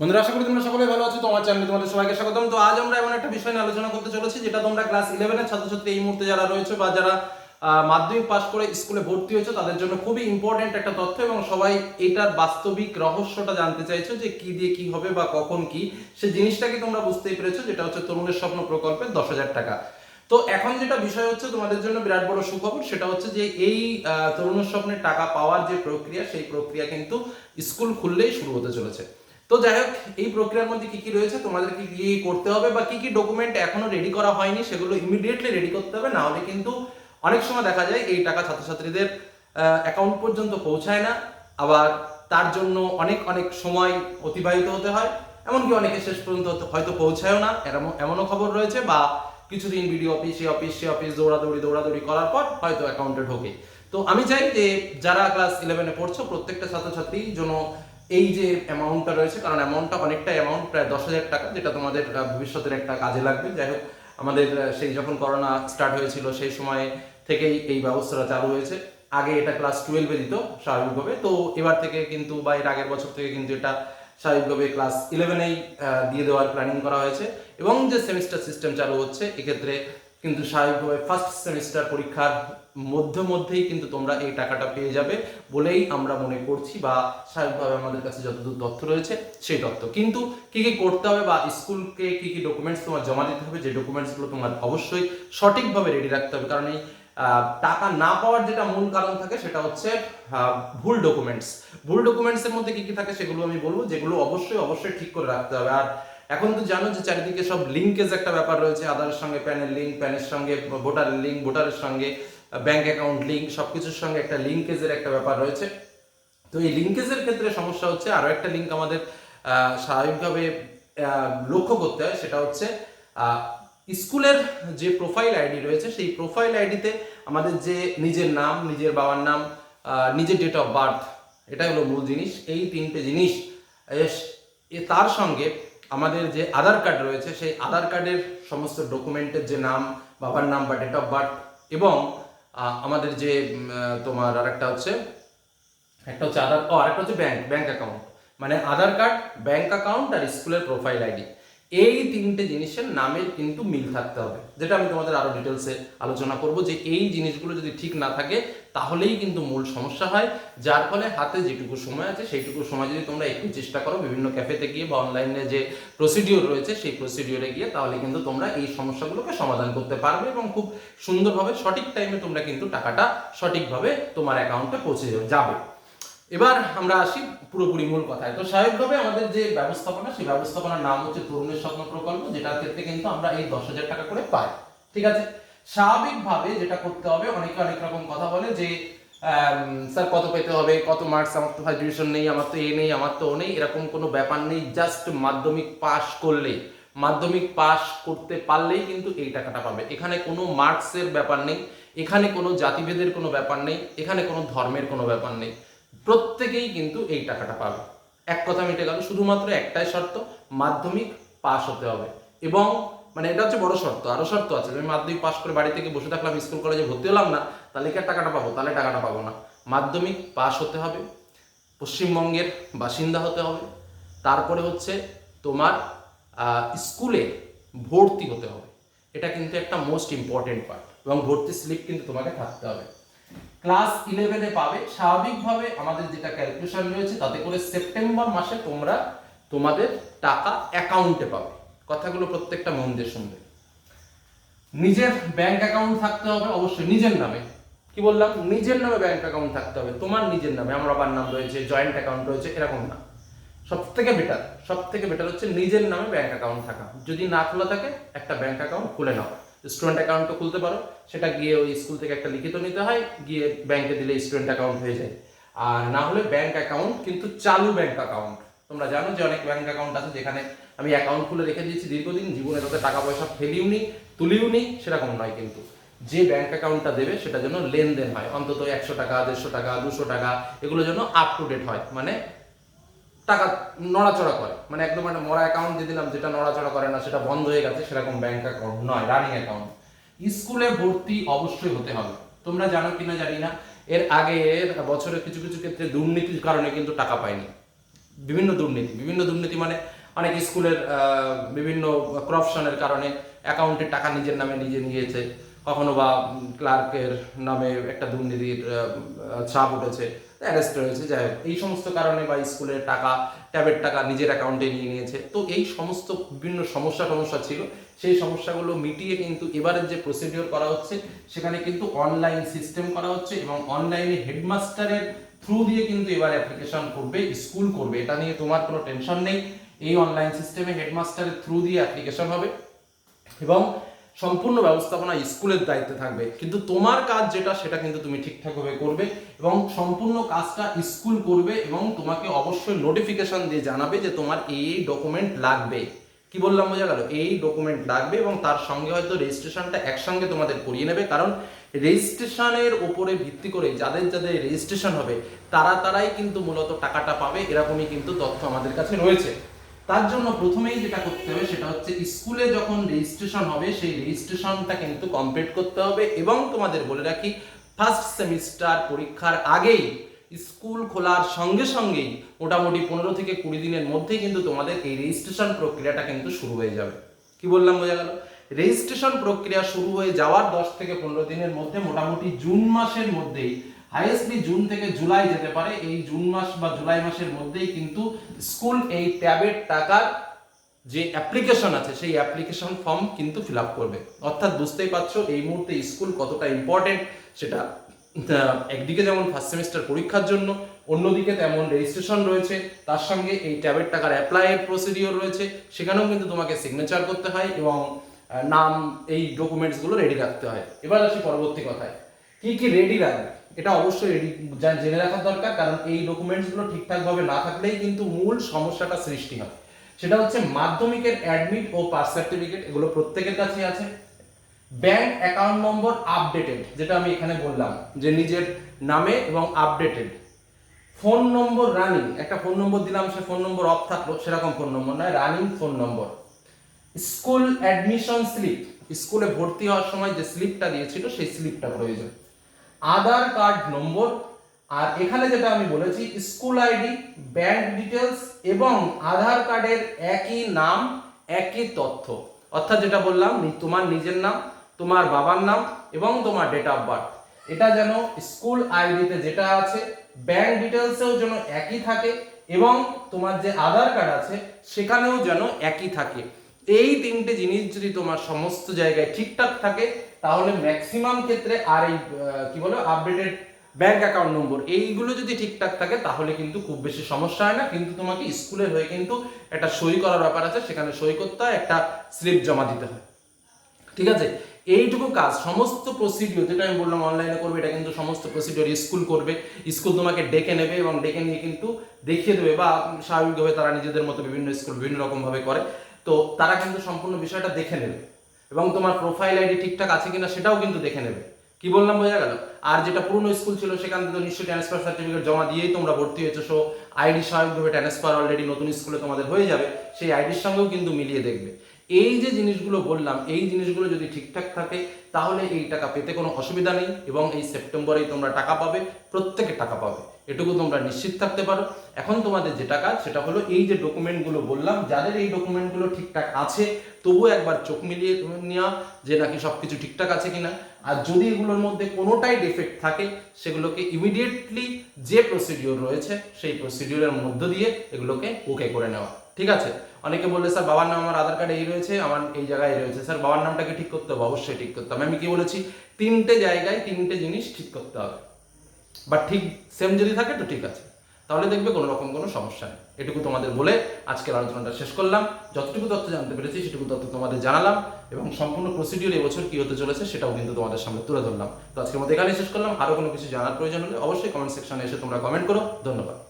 বন্ধুরা আশা করি তোমরা সকলে ভালো আছো। তোমার চ্যানেলে তোমাদের সবাইকে স্বাগতম। তো আজ আমরা এমন একটা বিষয় নিয়ে আলোচনা করতে চলেছি যেটা তোমরা ক্লাস ইলেভেনের ছাত্রছাত্রী এই মুহূর্তে যারা রয়েছে বা যারা মাধ্যমিক পাশ করে স্কুলে ভর্তি হয়েছে তাদের জন্য খুবই ইম্পর্টেন্ট একটা তথ্য এবং সবাই এটার বাস্তবিক রহস্যটা জানতে চাইছো যে কি দিয়ে কি হবে বা কখন কি। সে জিনিসটাকে তোমরা বুঝতেই পেরেছ যেটা হচ্ছে তরুণের স্বপ্ন প্রকল্পের দশ হাজার টাকা। তো এখন যেটা বিষয় হচ্ছে তোমাদের জন্য বিরাট বড় সুখবর সেটা হচ্ছে যে এই আহ, তরুণের স্বপ্নের টাকা পাওয়ার যে প্রক্রিয়া সেই প্রক্রিয়া কিন্তু স্কুল খুললেই শুরু হতে চলেছে। তো যাই হোক, এই প্রক্রিয়ার মধ্যে কি কি রয়েছে তোমাদের কি করতে হবে বা কি কি ডকুমেন্ট এখনও রেডি করা হয়নি সেগুলো ইমিডিয়েটলি রেডি করতে হবে, না হলে কিন্তু অনেক সময় দেখা যায় এই টাকা ছাত্রছাত্রীদের অ্যাকাউন্ট পর্যন্ত পৌঁছায় না। আবার তার জন্য অনেক অনেক সময় অতিবাহিত হতে হয়। এমনকি অনেকে শেষ পর্যন্ত হয়তো- পৌঁছায়ও না। এরম- এমনও খবর রয়েছে বা কিছুদিন বিডিও অফিস সে অফিস সে অফিস দৌড়াদৌড়ি দৌড়াদৌড়ি করার পর হয়তো অ্যাকাউন্টে ঢোকে। তো আমি চাই যে যারা ক্লাস ইলেভেনে পড়ছো, প্রত্যেকটা ছাত্রছাত্রী যেন এই যে অ্যামাউন্টটা রয়েছে, কারণ অ্যামাউন্টটা অনেকটা অ্যামাউন্ট প্রায় দশ হাজার টাকা, যেটা তোমাদের ভবিষ্যতের একটা কাজে লাগবে। যাই হোক, আমাদের সেই যখন করোনা স্টার্ট হয়েছিল, সেই সময় থেকেই এই ব্যবস্থাটা চালু হয়েছে। আগে এটা ক্লাস টুয়েলভে দিত, স্বাভাবিকভাবে। তো এবার থেকে কিন্তু, বা এর আগের বছর থেকে কিন্তু এটা স্বাভাবিকভাবে ক্লাস ইলেভেনেই দিয়ে দেওয়ার প্ল্যানিং করা হয়েছে। এবং যে সেমিস্টার সিস্টেম চালু হচ্ছে, এক্ষেত্রে কিন্তু স্বাভাবিকভাবে ফার্স্ট সেমিস্টার পরীক্ষার মধ্যে মধ্যেই কিন্তু তোমরা এই টাকাটা পেয়ে যাবে বলেই আমরা মনে করছি বা স্বাভাবিকভাবে আমাদের কাছে যতদূর তথ্য রয়েছে সেই তথ্য। কিন্তু কি কি করতে হবে বা স্কুলকে কি কি ডকুমেন্টস তোমার জমা দিতে হবে যে ডকুমেন্টসগুলো তোমার অবশ্যই সঠিকভাবে রেডি রাখতে হবে। কারণ এই টাকা না পাওয়ার যেটা মূল কারণ থাকে সেটা হচ্ছে ভুল ডকুমেন্টস ভুল ডকুমেন্টসের মধ্যে কি কি থাকে সেগুলো আমি বলব, যেগুলো অবশ্যই অবশ্যই ঠিক করে রাখতে হবে। আর এখন তো জানো যে চারিদিকে সব লিঙ্কেজ একটা ব্যাপার রয়েছে, আধারের সঙ্গে প্যানের লিঙ্ক প্যানের সঙ্গে ভোটারের লিঙ্ক ভোটারের সঙ্গে। ব্যাংক অ্যাকাউন্ট লিঙ্ক সব কিছুর সঙ্গে একটা লিঙ্কেজের একটা ব্যাপার রয়েছে। তো এই লিঙ্কেজের ক্ষেত্রে সমস্যা হচ্ছে আরও একটা লিঙ্ক আমাদের স্বাভাবিকভাবে লক্ষ্য করতে হয়, সেটা হচ্ছে স্কুলের যে প্রোফাইল আইডি রয়েছে, সেই প্রোফাইল আইডিতে আমাদের যে নিজের নাম, নিজের বাবার নাম নিজের ডেট অফ বার্থ এটাই হলো মূল জিনিস। এই তিনটে জিনিস তার সঙ্গে আমাদের যে আধার কার্ড রয়েছে, সেই আধার কার্ডের সমস্ত ডকুমেন্টের যে নাম, বাবার নাম বা ডেট অফ বার্থ এবং আমাদের যে তোমার আর একটা হচ্ছে একটা হচ্ছে আধার, ও, আরেকটা হচ্ছে ব্যাংক ব্যাংক অ্যাকাউন্ট মানে আধার কার্ড ব্যাংক অ্যাকাউন্ট আর স্কুলের প্রোফাইল আইডি এই তিনটে জিনিসের নামের কিন্তু মিল থাকতে হবে। যেটা আমি তোমাদের আরও ডিটেলসে আলোচনা করব যে এই জিনিসগুলো যদি ঠিক না থাকে, তাহলেই কিন্তু মূল সমস্যা হয়, যার ফলে হাতে যেটুকু সময় আছে সেইটুকু সময় যদি তোমরা একটু চেষ্টা করো বিভিন্ন ক্যাফেতে গিয়ে বা অনলাইনে যে প্রসিডিওর রয়েছে সেই প্রসিডিওরে গিয়ে, তাহলে কিন্তু তোমরা এই সমস্যাগুলোকে সমাধান করতে পারবে এবং খুব সুন্দরভাবে সঠিক টাইমে তোমরা কিন্তু টাকাটা সঠিকভাবে তোমার অ্যাকাউন্টে পৌঁছে যাবে। এবার আমরা আসি পুরোপুরি মূল কথায়। তো স্বাভাবিকভাবে আমাদের যে ব্যবস্থাপনা, সেই ব্যবস্থাপনার নাম হচ্ছে তরুণের স্বপ্ন প্রকল্প, যেটার ক্ষেত্রে কিন্তু আমরা এই দশ হাজার টাকা করে পাই। ঠিক আছে? স্বাভাবিকভাবে যেটা করতে হবে, অনেকে অনেক রকম কথা বলে যে স্যার কত পেতে হবে, কত মার্কস আমার তো ডিভিশন নেই, আমার তো এ নেই, আমার তো ও নেই, এরকম কোনো ব্যাপার নেই জাস্ট মাধ্যমিক পাস করলেই। মাধ্যমিক পাস করতে পারলেই কিন্তু এই টাকাটা পাবে। এখানে কোনো মার্কসের ব্যাপার নেই, এখানে কোনো জাতিভেদের কোনো ব্যাপার নেই, এখানে কোনো ধর্মের কোনো ব্যাপার নেই। প্রত্যেকেই কিন্তু এই টাকাটা পাবে। এক কথা মিটে গেল, শুধুমাত্র একটাই শর্ত, মাধ্যমিক পাশ হতে হবে। এবং মানে এটা হচ্ছে বড় শর্ত, আরও শর্ত আছে আমি মাধ্যমিক পাস করে বাড়ি থেকে বসে থাকলাম, স্কুল কলেজে ভর্তি হলাম না, তাহলে কি টাকাটা পাবো? তাহলে টাকাটা পাবো না। মাধ্যমিক পাস হতে হবে, পশ্চিমবঙ্গের বাসিন্দা হতে হবে, তারপরে হচ্ছে তোমার স্কুলে ভর্তি হতে হবে। এটা কিন্তু একটা মোস্ট ইম্পর্টেন্ট পার্ট এবং ভর্তি স্লিপ কিন্তু তোমাকে থাকতে হবে। ক্লাস ইলেভেনে পাবে। স্বাভাবিকভাবে আমাদের যেটা ক্যালকুলেশন রয়েছে, তাতে করে সেপ্টেম্বর মাসে তোমরা তোমাদের টাকা অ্যাকাউন্টে পাবে। কথাগুলো প্রত্যেকটা মন দিয়ে শুনবে। নিজের ব্যাংক অ্যাকাউন্ট থাকতে হবে, অবশ্যই নিজের নামে। কি বললাম? নিজের নামে ব্যাংক অ্যাকাউন্ট থাকতে হবে, তোমার নিজের নামে। আমার বাবার নাম রয়েছে, জয়েন্ট অ্যাকাউন্ট রয়েছে, এরকম না। সব থেকে বেটার সব থেকে বেটার হচ্ছে নিজের নামে ব্যাংক অ্যাকাউন্ট থাকা। যদি না খোলা থাকে, একটা ব্যাংক অ্যাকাউন্ট খুলে নাও। স্টুডেন্ট অ্যাকাউন্টও খুলতে পারো। সেটা গিয়ে ওই স্কুল থেকে একটা লিখিত নিতে হয়। গিয়ে ব্যাংকে দিলে স্টুডেন্ট অ্যাকাউন্ট হয়ে যায়। আর না হলে ব্যাংক অ্যাকাউন্ট কিন্তু চালু ব্যাংক অ্যাকাউন্ট তোমরা জানো যে অনেক ব্যাংক অ্যাকাউন্ট আছে যেখানে আমি অ্যাকাউন্ট খুলে রেখে দিয়েছি দীর্ঘদিন। জীবনে তাতে টাকা পয়সা ফেলিও নি, তুলিও নি, সেরকম নয় কিন্তু। যে ব্যাংক অ্যাকাউন্টটা দেবে সেটা যেন লেনদেন হয়। অন্তত একশো টাকা, দেড়শো টাকা, দুশো টাকা, এগুলো যেন আপ টু ডেট হয়। মানে টাকা নড়াচড়া করে। মানে একদম একটা মরা অ্যাকাউন্ট দিয়ে দিলাম, যেটা নড়াচড়া করে না, সেটা বন্ধ হয়ে গেছে, সেরকম ব্যাংক অ্যাকাউন্ট নয় রানিং অ্যাকাউন্ট স্কুলে ভর্তি অবশ্যই হতে হবে। তোমরা জানো কিনা জানি না, এর আগে বছরে কিছু কিছু ক্ষেত্রে দুর্নীতির কারণে কিন্তু টাকা পায়নি বিভিন্ন দুর্নীতি বিভিন্ন দুর্নীতি মানে অনেক স্কুলের বিভিন্ন করাপশনের কারণে অ্যাকাউন্টের টাকা নিজের নামে নিজে নিয়েছে। কখনো বা ক্লার্কের নামে একটা দুর্নীতির ছাপ উঠেছে অ্যারেস্ট হয়েছে যাই হোক, এই সমস্ত কারণে বা স্কুলের টাকা, ট্যাবের টাকা নিজের অ্যাকাউন্টে নিয়ে নিয়েছে। তো এই সমস্ত বিভিন্ন সমস্যা সমস্যা ছিল, সেই সমস্যাগুলো মিটিয়ে কিন্তু এবারের যে প্রসিডিওর করা হচ্ছে, সেখানে কিন্তু অনলাইন সিস্টেম করা হচ্ছে এবং অনলাইনে হেডমাস্টারের থ্রু দিয়ে কিন্তু এবার অ্যাপ্লিকেশন করবে স্কুল করবে। এটা নিয়ে তোমার কোনো টেনশন নেই। এই অনলাইন সিস্টেমে হেডমাস্টারের থ্রু দিয়ে অ্যাপ্লিকেশন হবে এবং সম্পূর্ণ ব্যবস্থাপনা স্কুলের দায়িত্বে থাকবে। কিন্তু তোমার কাজ যেটা, সেটা কিন্তু তুমি ঠিকঠাকভাবে করবে এবং সম্পূর্ণ কাজটা স্কুল করবে এবং তোমাকে অবশ্যই নোটিফিকেশন দিয়ে জানাবে যে তোমার এই এই ডকুমেন্ট লাগবে। কি বললাম, বোঝা গেল? এই ডকুমেন্ট লাগবে এবং তার সঙ্গে হয়তো রেজিস্ট্রেশনটা একসঙ্গে তোমাদের করিয়ে নেবে। কারণ রেজিস্ট্রেশনের ওপরে ভিত্তি করে যাদের যাদের রেজিস্ট্রেশন হবে, তারা তারাই কিন্তু মূলত টাকাটা পাবে। এরকমই কিন্তু তথ্য আমাদের কাছে রয়েছে। তার জন্য প্রথমেই যেটা করতে হবে সেটা হচ্ছে স্কুলে যখন রেজিস্ট্রেশন হবে, সেই রেজিস্ট্রেশনটা কিন্তু কমপ্লিট করতে হবে এবং তোমাদের বলে রাখি ফার্স্ট সেমিস্টার পরীক্ষার আগেই স্কুল খোলার সঙ্গে সঙ্গেই মোটামুটি পনেরো থেকে কুড়ি দিনের মধ্যেই কিন্তু তোমাদের এই রেজিস্ট্রেশন প্রক্রিয়াটা কিন্তু শুরু হয়ে যাবে। কি বললাম বোঝা গেল? রেজিস্ট্রেশন প্রক্রিয়া শুরু হয়ে যাওয়ার দশ থেকে পনেরো দিনের মধ্যে মোটামুটি জুন মাসের মধ্যেই হাইয়েস্টলি জুন থেকে জুলাই যেতে পারে, এই জুন মাস বা জুলাই মাসের মধ্যেই কিন্তু স্কুল এই ট্যাবের টাকার যে অ্যাপ্লিকেশন আছে, সেই অ্যাপ্লিকেশন ফর্ম কিন্তু ফিল আপ করবে। অর্থাৎ বুঝতেই পারছ, এই মুহূর্তে স্কুল কতটা ইম্পর্টেন্ট সেটা একদিকে যেমন ফার্স্ট সেমিস্টার পরীক্ষার জন্য, অন্যদিকে তেমন রেজিস্ট্রেশন রয়েছে। তার সঙ্গে এই ট্যাবের টাকার অ্যাপ্লাইয়ের প্রসিডিওর রয়েছে। সেখানেও কিন্তু তোমাকে সিগনেচার করতে হয় এবং নাম, এই ডকুমেন্টসগুলো রেডি রাখতে হয়। এবার আসি পরবর্তী কথায়। কি কি রেডি রাখবে? এটা অবশ্যই জেনে রাখা দরকার, কারণ এই ডকুমেন্টসগুলো ঠিকঠাকভাবে না থাকলেই কিন্তু মূল সমস্যাটা সৃষ্টি হয়। সেটা হচ্ছে মাধ্যমিকের অ্যাডমিট ও পাস সার্টিফিকেট এগুলো প্রত্যেকের কাছে আছে। ব্যাংক অ্যাকাউন্ট নম্বর আপডেটেড যেটা আমি এখানে বললাম, যে নিজের নামে এবং আপডেটেড ফোন নম্বর রানিং একটা ফোন নম্বর দিলাম, সে ফোন নম্বর অফ থাকল, সেরকম ফোন নম্বর নয় running phone number school admission slip স্কুলে ভর্তি হওয়ার সময় যে স্লিপটা দিয়েছিল, সেই স্লিপটা প্রয়োজন। আধার কার্ড নম্বর, আর এখানে যেটা আমি বলেছি, স্কুল আইডি, ব্যাংক ডিটেলস এবং আধার কার্ডের একই নাম, একই তথ্য। অর্থাৎ যেটা বললাম তোমার নিজের নাম, তোমার বাবার নাম এবং তোমার ডেট অফ বার্থ এটা যেন স্কুল আইডিতে যেটা আছে, ব্যাংক ডিটেলসেও যেন একই থাকে এবং তোমার যে আধার কার্ড আছে, সেখানেও যেন একই থাকে। এই তিনটে জিনিস যদি তোমার সমস্ত জায়গায় ঠিকঠাক থাকে তাহলে ম্যাক্সিমাম ক্ষেত্রে আর এই কি বলো আপডেটেড ব্যাংক অ্যাকাউন্ট নম্বর এইগুলো যদি ঠিকঠাক থাকে, তাহলে কিন্তু খুব বেশি সমস্যা হয় না। কিন্তু তোমাকে স্কুলের হয়ে কিন্তু একটা সই করার ব্যাপার আছে, সেখানে সই করতে হয়, একটা স্লিপ জমা দিতে হয়। ঠিক আছে? এইটুকু কাজ, সমস্ত প্রসিডিওর যেটা আমি বললাম অনলাইনে করবে, এটা কিন্তু সমস্ত প্রসিডিওর স্কুল করবে। স্কুল তোমাকে ডেকে নেবে এবং ডেকে নিয়ে কিন্তু দেখিয়ে দেবে বা স্বাভাবিকভাবে তারা নিজেদের মতো বিভিন্ন স্কুল বিভিন্ন রকমভাবে করে। তো তারা কিন্তু সম্পূর্ণ বিষয়টা দেখে নেবে। এবং তোমার প্রোফাইল আইডি ঠিকঠাক আছে কিনা সেটাও কিন্তু দেখে নেবে। কি বললাম বোঝা গেল? আর যেটা পুরনো স্কুল ছিল, সেখান থেকে নিশ্চয়ই ট্রান্সফার সার্টিফিকেট জমা দিয়েই তোমরা ভর্তি হয়েছো। সো আইডি স্বাভাবিকভাবে ট্রান্সফার অলরেডি নতুন স্কুলে তোমাদের হয়ে যাবে। সেই আইডির সঙ্গেও কিন্তু মিলিয়ে দেখবে। এই যে জিনিসগুলো বললাম, এই জিনিসগুলো যদি ঠিকঠাক থাকে, তাহলে এই টাকা পেতে কোনো অসুবিধা নেই এবং এই সেপ্টেম্বরেই তোমরা টাকা পাবে, প্রত্যেকে টাকা পাবে। এটুকু তোমরা নিশ্চিত থাকতে পারো। এখন তোমাদের যে টাকা সেটা হলো এই যে ডকুমেন্টগুলো বললাম, যাদের এই ডকুমেন্টগুলো ঠিকঠাক আছে, তবুও একবার চোখ মিলিয়ে নেওয়া যে নাকি সব কিছু ঠিকঠাক আছে কিনা। আর যদি এগুলোর মধ্যে কোনোটাই ডিফেক্ট থাকে, সেগুলোকে ইমিডিয়েটলি যে প্রসিডিওর রয়েছে, সেই প্রসিডিওরের মধ্য দিয়ে এগুলোকে ওকে করে নেওয়া। ঠিক আছে? অনেকে বললে, স্যার, বাবার নাম আমার আধার কার্ডে এই রয়েছে, আমার এই জায়গায় রয়েছে। স্যার, বাবার নামটাকে ঠিক করতে হবে? অবশ্যই ঠিক করতে হবে। আমি কি বলেছি? তিনটে জায়গায় তিনটে জিনিস ঠিক করতে হবে। বা ঠিক সেম যদি থাকে, তো ঠিক আছে। তাহলে দেখবে কোনো রকম কোনো সমস্যা নেই। এটুকু তোমাদের বলে আজকের আলোচনাটা শেষ করলাম। যতটুকু তথ্য জানতে পেরেছি, সেটুকু তথ্য তোমাদের জানালাম এবং সম্পূর্ণ প্রসিডিওর এবছর কী হতে চলেছে, সেটাও কিন্তু তোমাদের সামনে তুলে ধরলাম। তো আজকের মধ্যে এখানেই শেষ করলাম। আরও কোনো কিছু জানার প্রয়োজন হলে অবশ্যই কমেন্ট সেকশনে এসে তোমরা কমেন্ট করো। ধন্যবাদ।